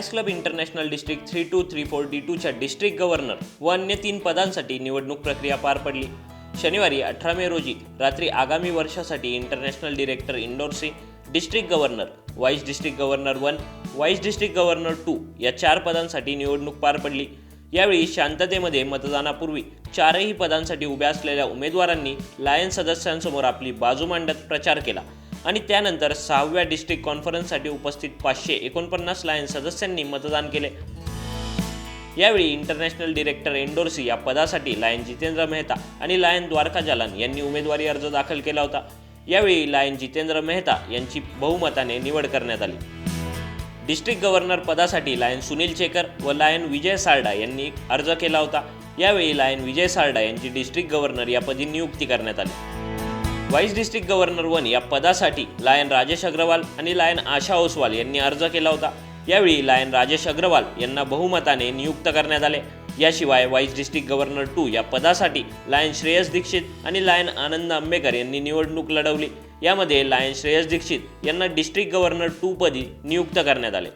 Lions club international district three two three four D टूच्या district governor व अन्य तीन पदांसाठी निवडणूक प्रक्रिया पार पडली. शनिवारी अठरा मे रोजी रात्री आगामी वर्षासाठी international director endorsee district governor vice district governor one vice district governor two या चार पदांसाठी निवडणूक पार पडली. यावेळी शांततेमध्ये मतदानापूर्वी चारही पदांसाठी उभ्या असलेल्या उमेदवारांनी लायन सदस्यांसमोर आपली बाजू मांडत प्रचार केला. आणि त्यानंतर सहाव्या डिस्ट्रिक्ट कॉन्फरन्ससाठी उपस्थित पाचशे एकोणपन्नास लायन सदस्यांनी मतदान केले. यावेळी इंटरनॅशनल डिरेक्टर एंडोर्सी या पदासाठी लायन जितेंद्र मेहता आणि लायन द्वारका जालान यांनी उमेदवारी अर्ज दाखल केला होता. यावेळी लायन जितेंद्र मेहता यांची बहुमताने निवड करण्यात आली. डिस्ट्रिक्ट गव्हर्नर पदासाठी लायन सुनील चेकर व लायन विजय सारडा यांनी अर्ज केला होता. यावेळी लायन विजय सारडा यांची डिस्ट्रिक्ट गव्हर्नर या पदी नियुक्ती करण्यात आली. वाईस डिस्ट्रिक्ट गव्हर्नर वन या पदासाठी लायन राजेश अग्रवाल आणि लायन आशा ओसवाल यांनी अर्ज केला होता. यावेळी लायन राजेश अग्रवाल यांना बहुमताने नियुक्त करण्यात आले. याशिवाय वाईस डिस्ट्रिक्ट गव्हर्नर टू या पदासाठी लायन श्रेयस दीक्षित आणि लायन आनंद आंबेकर यांनी निवडणूक लढवली. यामध्ये लायन श्रेयस दीक्षित यांना डिस्ट्रिक्ट गव्हर्नर टू पदी नियुक्त करण्यात आले.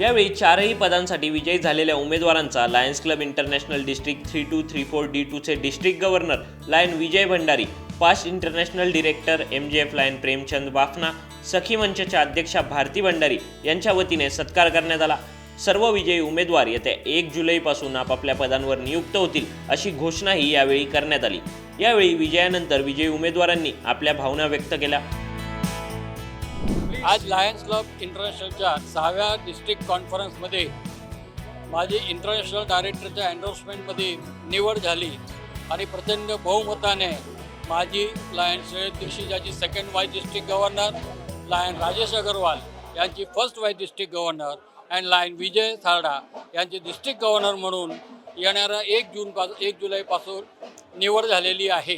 यावेळी चारही पदांसाठी विजयी झालेल्या उमेदवारांचा lions club international district three two three four D टूचे district governor lion Vijay Bhandari past international director M J F lion Premchand Bafna सखी मंचच्या अध्यक्षा भारती भंडारी यांच्या वतीने सत्कार करण्यात आला. सर्व विजयी उमेदवार येत्या एक जुलैपासून आपापल्या पदांवर नियुक्त होतील अशी घोषणाही यावेळी करण्यात आली. यावेळी विजयानंतर विजयी उमेदवारांनी आपल्या भावना व्यक्त केल्या. आज लायन्स क्लब इंटरनॅशनलच्या सहाव्या डिस्ट्रिक्ट कॉन्फरन्समध्ये माझी इंटरनॅशनल डायरेक्टरच्या एन्डोर्समेंटमध्ये निवड झाली. आणि प्रचंड बहुमताने माझी लायन श्रेय दीक्षित याची second vice district governor lion Rajesh Agarwal यांची first vice district governor and lion Vijay Sarda यांची डिस्ट्रिक्ट गव्हर्नर म्हणून येणाऱ्या एक जूनपासून एक जुलैपासून निवड झालेली आहे.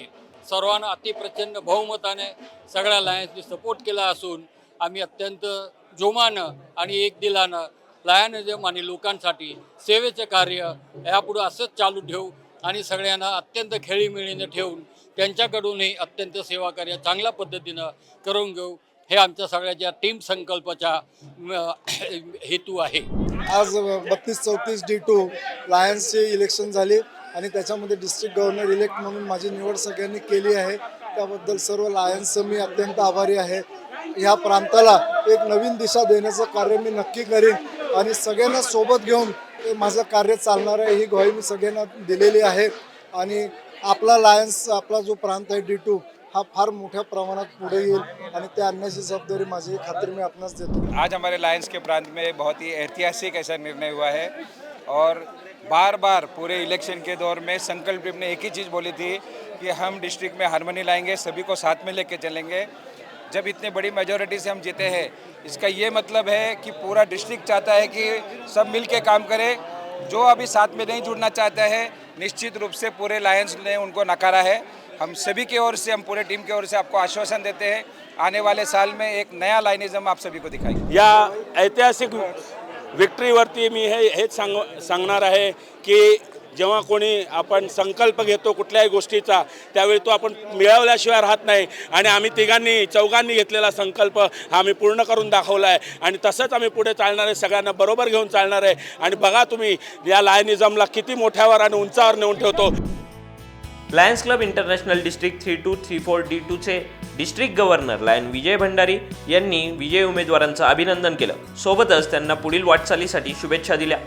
सर्वांना अतिप्रचंड बहुमताने सगळ्या लायन्सनी सपोर्ट केला असून आम्ही अत्यंत जोमानं आणि एक दिलानं लायनिझम आणि लोकांसाठी सेवेचं कार्य यापुढं असंच चालू ठेवू आणि सगळ्यांना अत्यंत खेळीमेळीनं ठेवून त्यांच्याकडूनही अत्यंत सेवा कार्य चांगल्या पद्धतीनं करून घेऊ. हे आमच्या सगळ्याच्या टीम संकल्पाचा हेतू आहे. आज बत्तीस चौतीस डी टू लायन्सचे इलेक्शन झाले आणि त्याच्यामध्ये डिस्ट्रिक्ट गव्हर्नर इलेक्ट म्हणून माझी निवड सगळ्यांनी केली आहे. त्याबद्दल सर्व लायन्सचं मी अत्यंत आभारी आहे. ह्या प्रांताला एक नवीन दिशा देण्याचं कार्य मी नक्की करीन. आणि सगळ्यांना सोबत घेऊन माझं कार्य चालणार आहे ही ग्वाही मी सगळ्यांना दिलेली आहे. आणि आपला लायन्स आपला जो प्रांत आहे डी टू हा फार मोठ्या प्रमाणात पुढे येईल. आणि त्या आणण्याची जबाबदारी माझी खात्री मी आपणास देतो. आज हमारे लायंस के प्रांत में बहुत ही ऐतिहासिक ऐसा निर्णय हुआ है. और बार बार पूरे इलेक्शन के दौर में संकल्प ने एक ही चीज़ बोली थी कि हम डिस्ट्रिक्ट में हारमोनी लाएंगे सभी को साथ में लेके चलेंगे. जब इतने बड़ी मेजोरिटी से हम जीते हैं, इसका ये मतलब है कि पूरा डिस्ट्रिक्ट चाहता है कि सब मिल के काम करें। जो अभी साथ में नहीं जुड़ना चाहता है, निश्चित रूप से पूरे लायंस ने उनको नकारा है। हम सभी की ओर से, हम पूरे टीम की ओर से आपको आश्वासन देते हैं, आने वाले साल में एक नया लाइनिज्म आप सभी को दिखाएँगे। या ऐतिहासिक विक्ट्रीवरती मी हे सांग सांगणार आहे की जेव्हा कोणी आपण संकल्प घेतो कुठल्याही गोष्टीचा त्यावेळी तो आपण मिळवल्याशिवाय राहत नाही. आणि आम्ही तिघांनी चौघांनी घेतलेला संकल्प हा आम्ही पूर्ण करून दाखवला आहे. आणि तसंच आम्ही पुढे चालणार आहे सगळ्यांना बरोबर घेऊन चालणार आहे. आणि बघा तुम्ही या लायनिझमला किती मोठ्यावर आणि उंचावर नेऊन ठेवतो. Lions club international district three two three four D टूचे district governor lion Vijay Bhandari यांनी विजय उमेदवारांचं अभिनंदन केलं. सोबतच त्यांना पुढील वाटचालीसाठी शुभेच्छा दिल्या.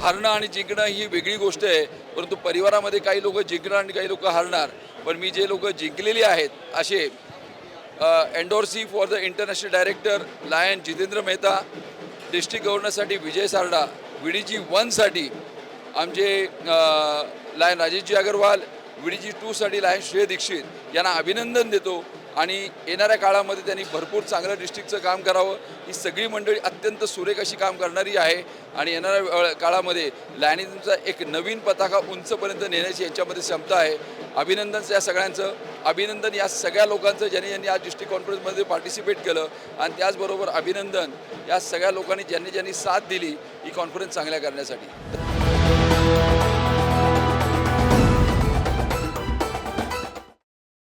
हारणं आणि जिंकणं ही वेगळी गोष्ट आहे परंतु परिवारामध्ये काही लोक जिंकणार आणि काही लोक हारणार. पण मी जे लोक जिंकलेली आहेत असे endorsee for the international director lion Jitendra Mehta district गव्हर्नरसाठी Vijay Sarda V D G वनसाठी आमचे lion Rajeshji Agarwal V D G टूसाठी lion Shrey Dixit यांना अभिनंदन देतो. आणि येणाऱ्या काळामध्ये त्यांनी भरपूर चांगलं डिस्ट्रिक्टचं काम करावं. ही सगळी मंडळी अत्यंत सुरेख अशी काम करणारी आहे. आणि येणाऱ्या काळामध्ये लॅनिझमचा एक नवीन पताका उंचपर्यंत नेण्याची यांच्यामध्ये क्षमता आहे. अभिनंदन या सगळ्यांचं. अभिनंदन या सगळ्या लोकांचं ज्यांनी ज्यांनी आज डिस्ट्रिक्ट कॉन्फरन्समध्ये पार्टिसिपेट केलं. आणि त्याचबरोबर अभिनंदन या सगळ्या लोकांनी ज्यांनी ज्यांनी साथ दिली ही कॉन्फरन्स चांगल्या करण्यासाठी.